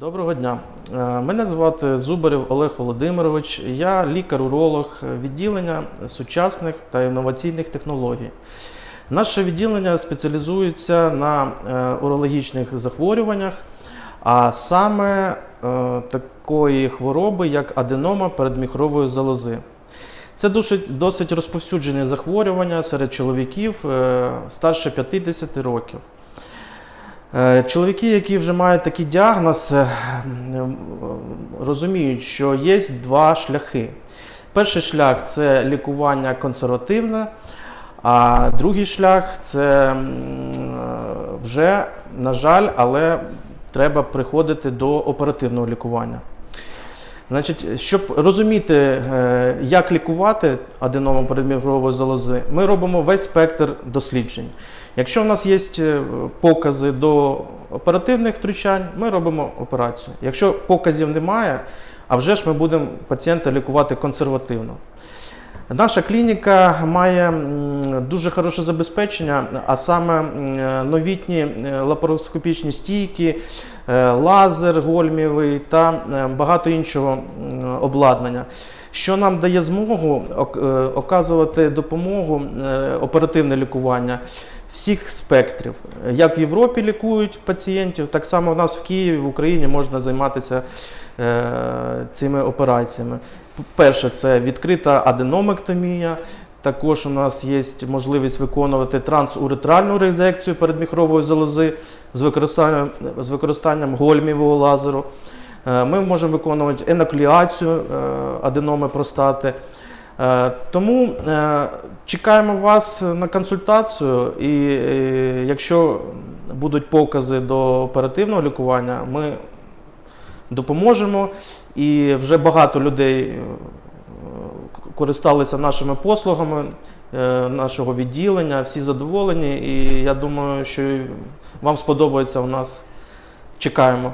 Доброго дня. Е, Мене звати Зубарів Олег Володимирович. Я лікар-уролог відділення сучасних та інноваційних технологій. Наше відділення спеціалізується на е, урологічних захворюваннях, а саме е, такої хвороби, як аденома передміхрової залози. Це досить, розповсюджене захворювання серед чоловіків старше 50 років. Е, Чоловіки, які вже мають такий діагноз, е, розуміють, що є два шляхи. Перший шлях це лікування консервативне, а другий шлях це е, вже, на жаль, але треба приходити до оперативного лікування. Значить, щоб розуміти, е, як лікувати аденому передмігрової залози, ми робимо весь спектр досліджень. Якщо в нас є е, покази до оперативних втручань, ми робимо операцію. Якщо показів немає, а вже ж ми будемо пацієнта лікувати консервативно. Наша клініка має дуже хороше забезпечення, а саме новітні е, лапароскопічні стійки, е, лазер гольмівий та е, багато іншого обладнання, що нам дає змогу оказувати допомогу, оперативне лікування всіх спектрів. Як в Європі лікують пацієнтів, так само в нас в Києві, в Україні можна займатися цими операціями. Перше, це відкрита аденомектомія. Також у нас є можливість виконувати трансуретральну резекцію передміхрової залози з використанням, з використанням гольмівого лазеру. Е, Ми можемо виконувати енокліацію е, аденоми простати. Е, Тому е, чекаємо вас на консультацію, і е, якщо будуть покази до оперативного лікування, ми допоможемо. І вже багато людей е, користалися нашими послугами е, нашого відділення, всі задоволені. І я думаю, що вам сподобається у нас. Чекаємо.